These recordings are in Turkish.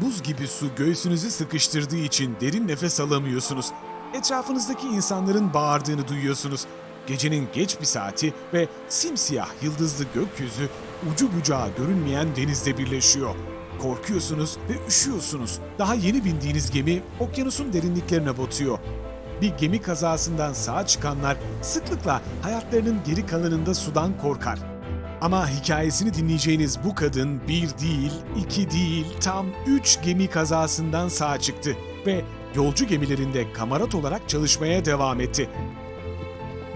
Buz gibi su göğsünüzü sıkıştırdığı için derin nefes alamıyorsunuz. Etrafınızdaki insanların bağırdığını duyuyorsunuz. Gecenin geç bir saati ve simsiyah yıldızlı gökyüzü ucu bucağı görünmeyen denizde birleşiyor. Korkuyorsunuz ve üşüyorsunuz. Daha yeni bindiğiniz gemi okyanusun derinliklerine batıyor. Bir gemi kazasından sağ çıkanlar sıklıkla hayatlarının geri kalanında sudan korkar. Ama hikayesini dinleyeceğiniz bu kadın bir değil, iki değil, tam üç gemi kazasından sağ çıktı ve yolcu gemilerinde kamarat olarak çalışmaya devam etti.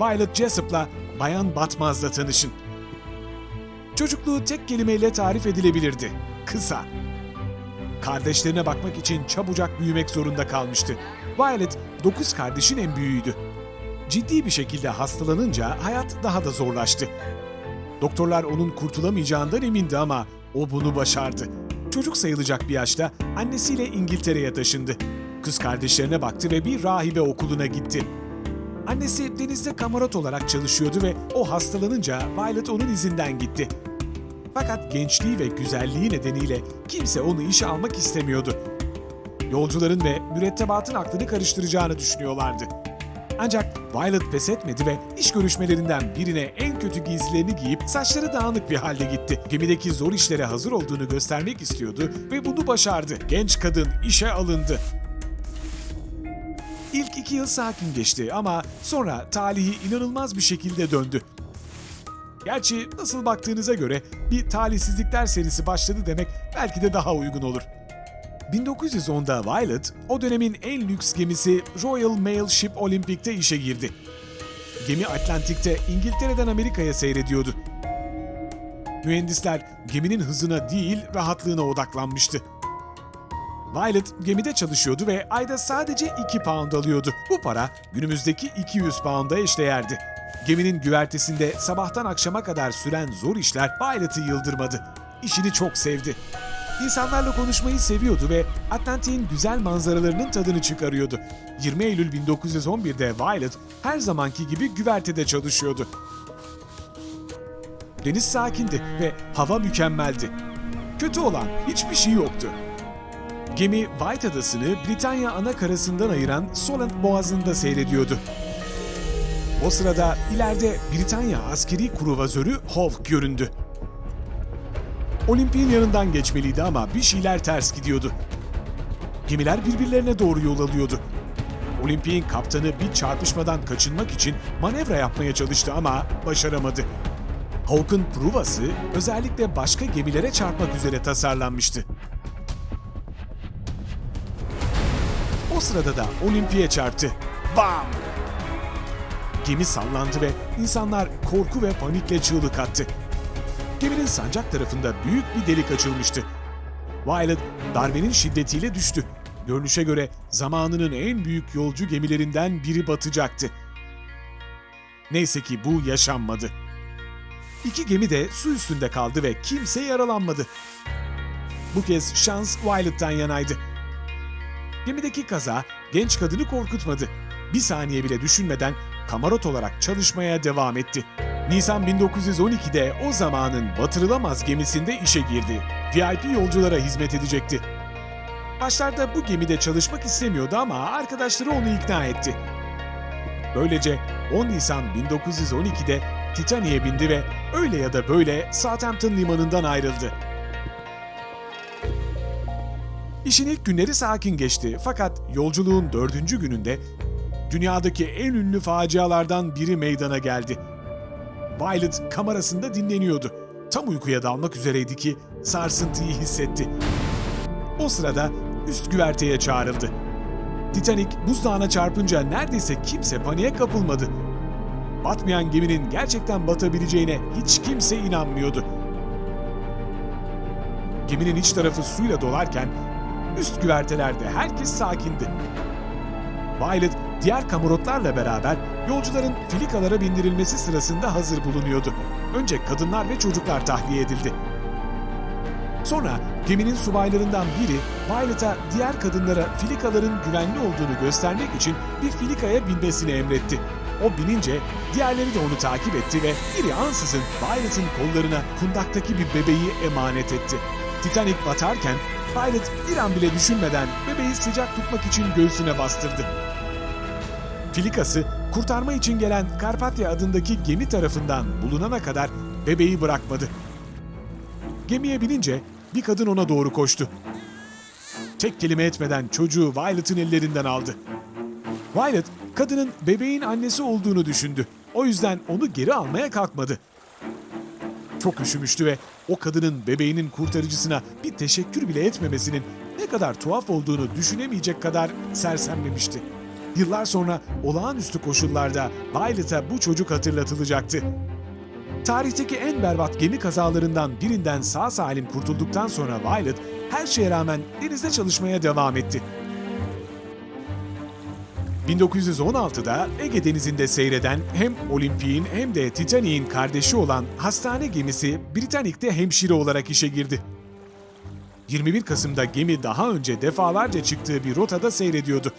Violet Jessup'la Bayan Batmaz'la tanışın. Çocukluğu tek kelimeyle tarif edilebilirdi. Kısa. Kardeşlerine bakmak için çabucak büyümek zorunda kalmıştı. Violet, dokuz kardeşin en büyüğüydü. Ciddi bir şekilde hastalanınca hayat daha da zorlaştı. Doktorlar onun kurtulamayacağından emindi ama o bunu başardı. Çocuk sayılacak bir yaşta annesiyle İngiltere'ye taşındı. Kız kardeşlerine baktı ve bir rahibe okuluna gitti. Annesi denizde kamarat olarak çalışıyordu ve o hastalanınca Violet onun izinden gitti. Fakat gençliği ve güzelliği nedeniyle kimse onu işe almak istemiyordu. Yolcuların ve mürettebatın aklını karıştıracağını düşünüyorlardı. Ancak Violet pes etmedi ve iş görüşmelerinden birine en kötü giysilerini giyip saçları dağınık bir halde gitti. Gemideki zor işlere hazır olduğunu göstermek istiyordu ve bunu başardı. Genç kadın işe alındı. İlk iki yıl sakin geçti ama sonra talihi inanılmaz bir şekilde döndü. Gerçi nasıl baktığınıza göre bir talihsizlikler serisi başladı demek belki de daha uygun olur. 1910'da Violet, o dönemin en lüks gemisi Royal Mail Ship Olympic'te işe girdi. Gemi Atlantik'te İngiltere'den Amerika'ya seyrediyordu. Mühendisler geminin hızına değil rahatlığına odaklanmıştı. Violet gemide çalışıyordu ve ayda sadece 2 pound alıyordu. Bu para günümüzdeki 200 pound'a eşdeğerdi. Geminin güvertesinde sabahtan akşama kadar süren zor işler Violet'ı yıldırmadı. İşini çok sevdi. İnsanlarla konuşmayı seviyordu ve Atlantik'in güzel manzaralarının tadını çıkarıyordu. 20 Eylül 1911'de Violet her zamanki gibi güvertede çalışıyordu. Deniz sakindi ve hava mükemmeldi. Kötü olan hiçbir şey yoktu. Gemi White Adası'nı Britanya ana karasından ayıran Solent Boğazı'nda seyrediyordu. O sırada ileride Britanya askeri kruvazörü Hawke göründü. Olimpik'in yanından geçmeliydi ama bir şeyler ters gidiyordu. Gemiler birbirlerine doğru yol alıyordu. Olimpik'in kaptanı bir çarpışmadan kaçınmak için manevra yapmaya çalıştı ama başaramadı. Hawke'ın pruvası özellikle başka gemilere çarpmak üzere tasarlanmıştı. O sırada da Olimpik'e çarptı. Bam! Gemi sallandı ve insanlar korku ve panikle çığlık attı. Geminin sancak tarafında büyük bir delik açılmıştı. Violet darbenin şiddetiyle düştü. Görünüşe göre zamanının en büyük yolcu gemilerinden biri batacaktı. Neyse ki bu yaşanmadı. İki gemi de su üstünde kaldı ve kimse yaralanmadı. Bu kez şans Violet'tan yanaydı. Gemideki kaza genç kadını korkutmadı. Bir saniye bile düşünmeden kamarot olarak çalışmaya devam etti. Nisan 1912'de o zamanın batırılamaz gemisinde işe girdi. VIP yolculara hizmet edecekti. Başlarda bu gemide çalışmak istemiyordu ama arkadaşları onu ikna etti. Böylece 10 Nisan 1912'de Titanic'e bindi ve öyle ya da böyle Southampton limanından ayrıldı. İşin ilk günleri sakin geçti fakat yolculuğun dördüncü gününde dünyadaki en ünlü facialardan biri meydana geldi. Violet kamerasında dinleniyordu. Tam uykuya dalmak üzereydi ki sarsıntıyı hissetti. O sırada üst güverteye çağrıldı. Titanic buzdağına çarpınca neredeyse kimse paniğe kapılmadı. Batmayan geminin gerçekten batabileceğine hiç kimse inanmıyordu. Geminin iç tarafı suyla dolarken üst güvertelerde herkes sakindi. Violet diğer kamurotlarla beraber yolcuların filikalara bindirilmesi sırasında hazır bulunuyordu. Önce kadınlar ve çocuklar tahliye edildi. Sonra geminin subaylarından biri Violet'a diğer kadınlara filikaların güvenli olduğunu göstermek için bir filikaya binmesini emretti. O binince diğerleri de onu takip etti ve biri ansızın Violet'ın kollarına kundaktaki bir bebeği emanet etti. Titanic batarken Violet bir an bile düşünmeden bebeği sıcak tutmak için göğsüne bastırdı. Filikası kurtarma için gelen Karpatya adındaki gemi tarafından bulunana kadar bebeği bırakmadı. Gemiye binince bir kadın ona doğru koştu. Tek kelime etmeden çocuğu Violet'ın ellerinden aldı. Violet, kadının bebeğin annesi olduğunu düşündü. O yüzden onu geri almaya kalkmadı. Çok üşümüştü ve o kadının bebeğinin kurtarıcısına bir teşekkür bile etmemesinin ne kadar tuhaf olduğunu düşünemeyecek kadar sersemlemişti. Yıllar sonra olağanüstü koşullarda Violet'a bu çocuk hatırlatılacaktı. Tarihteki en berbat gemi kazalarından birinden sağ salim kurtulduktan sonra Violet her şeye rağmen denizde çalışmaya devam etti. 1916'da Ege Denizi'nde seyreden hem Olimpik'in hem de Titanic'in kardeşi olan hastane gemisi Britannic'te hemşire olarak işe girdi. 21 Kasım'da gemi daha önce defalarca çıktığı bir rotada seyrediyordu.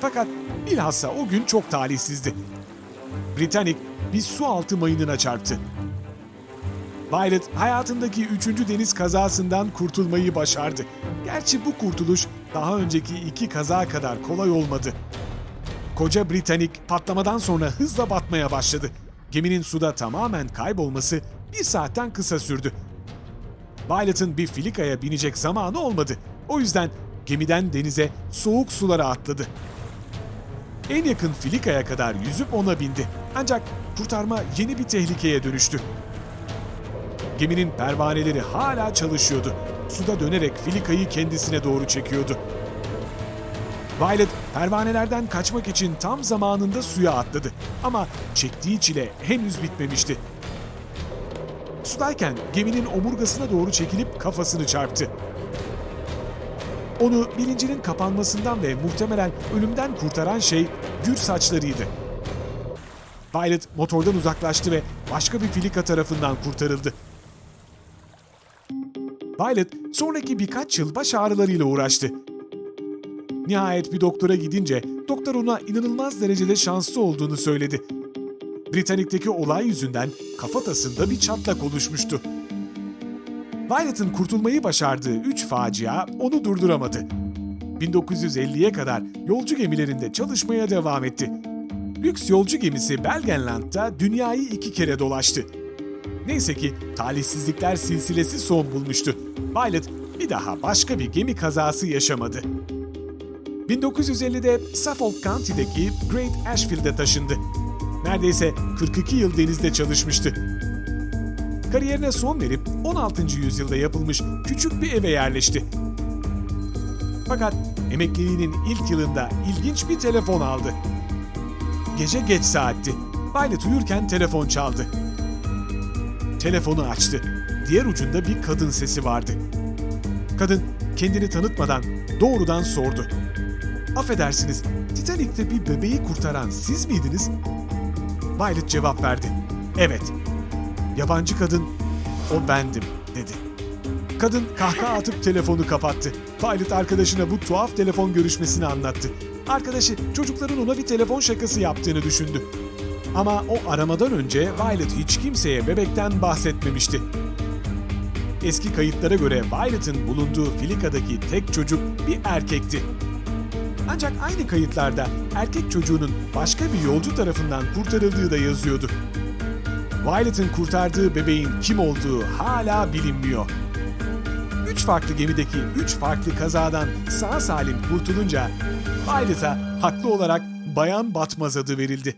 Fakat bilhassa o gün çok talihsizdi. Britannic bir su altı mayınına çarptı. Violet hayatındaki üçüncü deniz kazasından kurtulmayı başardı. Gerçi bu kurtuluş daha önceki iki kaza kadar kolay olmadı. Koca Britannic patlamadan sonra hızla batmaya başladı. Geminin suda tamamen kaybolması bir saatten kısa sürdü. Violet'ın bir filikaya binecek zamanı olmadı. O yüzden gemiden denize soğuk sulara atladı. En yakın filikaya kadar yüzüp ona bindi. Ancak kurtarma yeni bir tehlikeye dönüştü. Geminin pervaneleri hala çalışıyordu. Suda dönerek filikayı kendisine doğru çekiyordu. Violet pervanelerden kaçmak için tam zamanında suya atladı. Ama çektiği çile henüz bitmemişti. Sudayken geminin omurgasına doğru çekilip kafasını çarptı. Onu bilincinin kapanmasından ve muhtemelen ölümden kurtaran şey gür saçlarıydı. Violet motordan uzaklaştı ve başka bir filika tarafından kurtarıldı. Violet sonraki birkaç yıl baş ağrılarıyla uğraştı. Nihayet bir doktora gidince doktor ona inanılmaz derecede şanslı olduğunu söyledi. Britannic'teki olay yüzünden kafatasında bir çatlak oluşmuştu. Violet'ın kurtulmayı başardığı üç facia onu durduramadı. 1950'ye kadar yolcu gemilerinde çalışmaya devam etti. Lüks yolcu gemisi Belgenland'da dünyayı iki kere dolaştı. Neyse ki talihsizlikler silsilesi son bulmuştu. Violet bir daha başka bir gemi kazası yaşamadı. 1950'de Suffolk County'deki Great Ashfield'e taşındı. Neredeyse 42 yıl denizde çalışmıştı. Kariyerine son verip 16. yüzyılda yapılmış küçük bir eve yerleşti. Fakat emekliliğinin ilk yılında ilginç bir telefon aldı. Gece geç saatti. Violet uyurken telefon çaldı. Telefonu açtı. Diğer ucunda bir kadın sesi vardı. Kadın kendini tanıtmadan doğrudan sordu. Affedersiniz, Titanic'te bir bebeği kurtaran siz miydiniz? Violet cevap verdi. Evet. Yabancı kadın, o bendim dedi. Kadın kahkaha atıp telefonu kapattı. Violet arkadaşına bu tuhaf telefon görüşmesini anlattı. Arkadaşı çocukların ona bir telefon şakası yaptığını düşündü. Ama o aramadan önce Violet hiç kimseye bebekten bahsetmemişti. Eski kayıtlara göre Violet'ın bulunduğu filikadaki tek çocuk bir erkekti. Ancak aynı kayıtlarda erkek çocuğunun başka bir yolcu tarafından kurtarıldığı da yazıyordu. Violet'ın kurtardığı bebeğin kim olduğu hala bilinmiyor. Üç farklı gemideki üç farklı kazadan sağ salim kurtulunca Violet'a haklı olarak Bayan Batmaz adı verildi.